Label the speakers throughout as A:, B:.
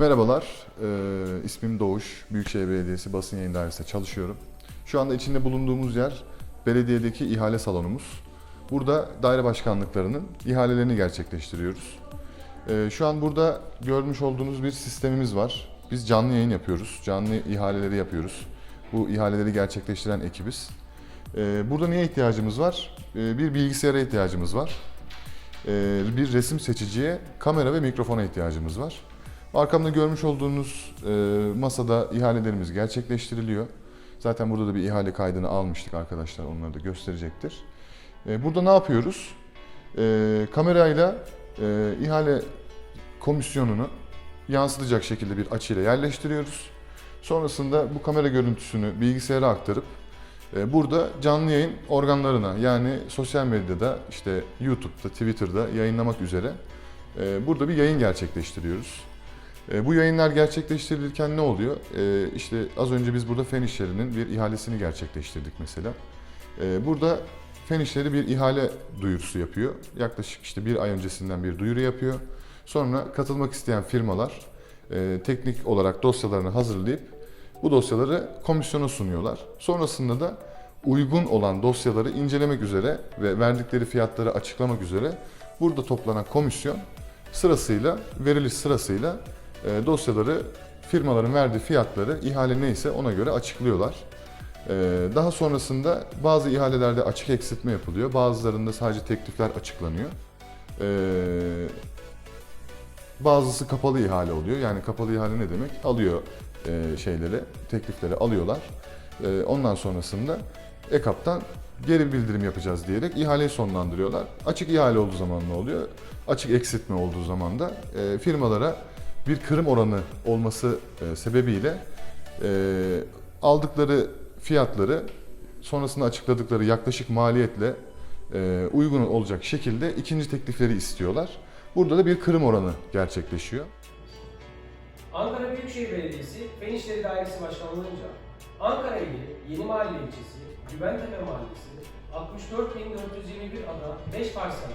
A: Merhabalar, ee, ismim Doğuş. Büyükşehir Belediyesi Basın Yayın Dairesi'nde çalışıyorum. Şu anda içinde bulunduğumuz yer belediyedeki ihale salonumuz. Burada daire başkanlıklarının ihalelerini gerçekleştiriyoruz. Ee, şu an burada görmüş olduğunuz bir sistemimiz var. Biz canlı yayın yapıyoruz, canlı ihaleleri yapıyoruz. Bu ihaleleri gerçekleştiren ekibiz. Ee, burada neye ihtiyacımız var? Ee, bir bilgisayara ihtiyacımız var. Ee, bir resim seçiciye kamera ve mikrofona ihtiyacımız var. Arkamda görmüş olduğunuz e, masada ihalelerimiz gerçekleştiriliyor. Zaten burada da bir ihale kaydını almıştık arkadaşlar. Onları da gösterecektir. E, burada ne yapıyoruz? E, kamerayla ihale komisyonunu yansıtacak şekilde bir açıyla yerleştiriyoruz. Sonrasında bu kamera görüntüsünü bilgisayara aktarıp burada canlı yayın organlarına yani sosyal medyada işte YouTube'da, Twitter'da yayınlamak üzere burada bir yayın gerçekleştiriyoruz. E, Bu yayınlar gerçekleştirilirken ne oluyor? E, İşte az önce biz burada fen işlerinin bir ihalesini gerçekleştirdik mesela. E, Burada fen işleri bir ihale duyurusu yapıyor. Yaklaşık işte bir ay öncesinden bir duyuru yapıyor. Sonra katılmak isteyen firmalar teknik olarak dosyalarını hazırlayıp bu dosyaları komisyona sunuyorlar. Sonrasında da uygun olan dosyaları incelemek üzere ve verdikleri fiyatları açıklamak üzere burada toplanan komisyon sırasıyla, veriliş sırasıyla dosyaları firmaların verdiği fiyatları ihale neyse ona göre açıklıyorlar. E, daha sonrasında bazı ihalelerde açık eksiltme yapılıyor. Bazılarında sadece teklifler açıklanıyor. E, bazısı kapalı ihale oluyor. Yani kapalı ihale ne demek? Alıyor e, şeyleri, teklifleri alıyorlar. Ondan sonrasında EKAP'tan geri bildirim yapacağız diyerek ihaleyi sonlandırıyorlar. Açık ihale olduğu zaman ne oluyor? Açık eksiltme olduğu zaman da e, firmalara bir kırım oranı olması e, sebebiyle e, aldıkları fiyatları sonrasında açıkladıkları yaklaşık maliyetle e, uygun olacak şekilde ikinci teklifleri istiyorlar. Burada da bir kırım oranı gerçekleşiyor.
B: Ankara Büyükşehir Belediyesi Fen İşleri Dairesi Başkanlığı'nca Ankara ili Yeni Mahalle ilçesi, Güventepe Mahallesi, 64.421 ada 5 parselde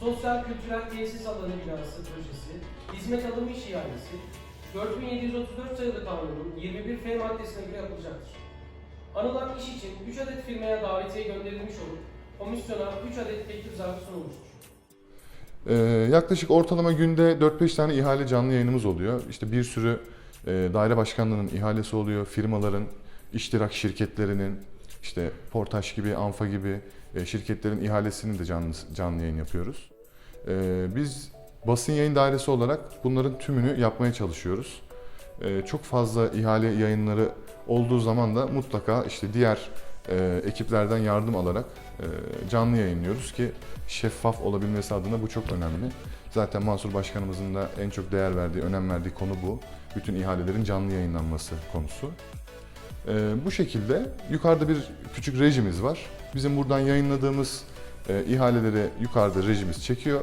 B: Sosyal Kültürel Tesis Alanı Binası Projesi, Hizmet Alımı İş İhalesi, 4734 sayılı kanunun 21 F maddesine göre yapılacaktır. Anılan iş için 3 adet firmaya davetiye gönderilmiş olup komisyona 3 adet teklif zarfı sunulmuştur.
A: Ee, yaklaşık ortalama günde 4-5 tane ihale canlı yayınımız oluyor. İşte bir sürü e, daire başkanlığının ihalesi oluyor, firmaların, iştirak şirketlerinin, işte Portaş gibi, Anfa gibi e, şirketlerin ihalesini de canlı, canlı yayın yapıyoruz. Ee, biz basın yayın dairesi olarak bunların tümünü yapmaya çalışıyoruz. Ee, çok fazla ihale yayınları olduğu zaman da mutlaka işte diğer e, ekiplerden yardım alarak e, canlı yayınlıyoruz ki şeffaf olabilmesi adına bu çok önemli. Zaten Mansur Başkanımızın da en çok değer verdiği, önem verdiği konu bu. Bütün ihalelerin canlı yayınlanması konusu. Ee, bu şekilde yukarıda bir küçük rejimiz var. Bizim buradan yayınladığımız e, ihaleleri yukarıda rejimiz çekiyor.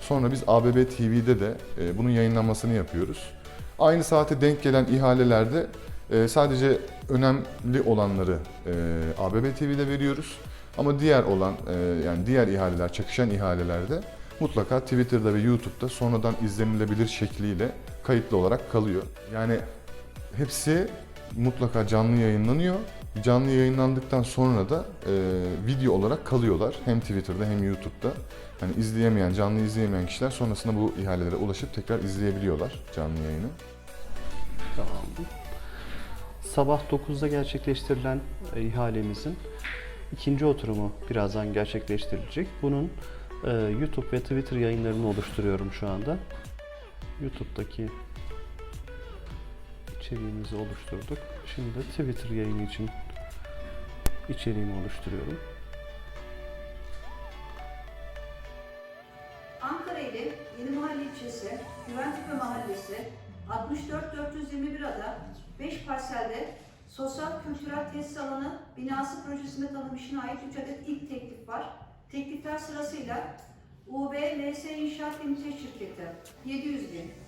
A: Sonra biz ABB TV'de de e, bunun yayınlanmasını yapıyoruz. Aynı saate denk gelen ihalelerde e, sadece önemli olanları e, ABB TV'de veriyoruz. Ama diğer olan e, yani diğer ihaleler, çakışan ihalelerde mutlaka Twitter'da ve YouTube'da sonradan izlenilebilir şekliyle kayıtlı olarak kalıyor. Yani hepsi mutlaka canlı yayınlanıyor. Canlı yayınlandıktan sonra da e, video olarak kalıyorlar. Hem Twitter'da hem YouTube'da. Hani izleyemeyen, canlı izleyemeyen kişiler sonrasında bu ihalelere ulaşıp tekrar izleyebiliyorlar canlı yayını.
C: Tamam. Sabah 9'da gerçekleştirilen e, ihalemizin ikinci oturumu birazdan gerçekleştirilecek. Bunun e, YouTube ve Twitter yayınlarını oluşturuyorum şu anda. YouTube'daki içeriğimizi oluşturduk. Şimdi de Twitter yayını için içeriğimi oluşturuyorum.
D: Ankara ili Yeni Mahalle ilçesi, Güventepe Mahallesi, 64421 ada, 5 parselde sosyal kültürel tesis alanı binası projesine tanım işine ait 3 adet ilk teklif var. Teklifler sırasıyla UB İnşaat Limited Şirketi 700 bin,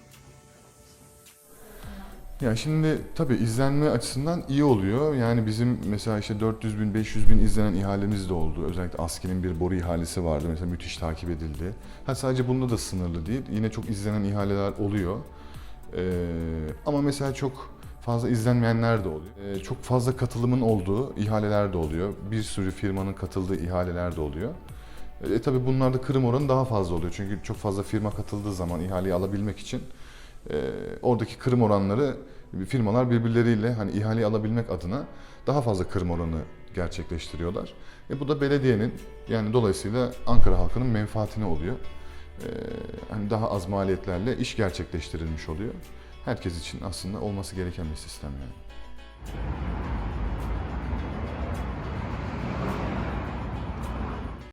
A: Ya şimdi tabii izlenme açısından iyi oluyor. Yani bizim mesela işte 400 bin, 500 bin izlenen ihalemiz de oldu. Özellikle ASKİ'nin bir boru ihalesi vardı. Mesela müthiş takip edildi. Ha sadece bunda da sınırlı değil. Yine çok izlenen ihaleler oluyor. Ee, ama mesela çok fazla izlenmeyenler de oluyor. Ee, çok fazla katılımın olduğu ihaleler de oluyor. Bir sürü firmanın katıldığı ihaleler de oluyor. E, tabii bunlarda kırım oranı daha fazla oluyor. Çünkü çok fazla firma katıldığı zaman ihaleyi alabilmek için oradaki kırım oranları firmalar birbirleriyle hani ihaleyi alabilmek adına daha fazla kırım oranı gerçekleştiriyorlar. E, bu da belediyenin yani dolayısıyla Ankara halkının menfaatine oluyor. E, hani daha az maliyetlerle iş gerçekleştirilmiş oluyor. Herkes için aslında olması gereken bir sistem yani.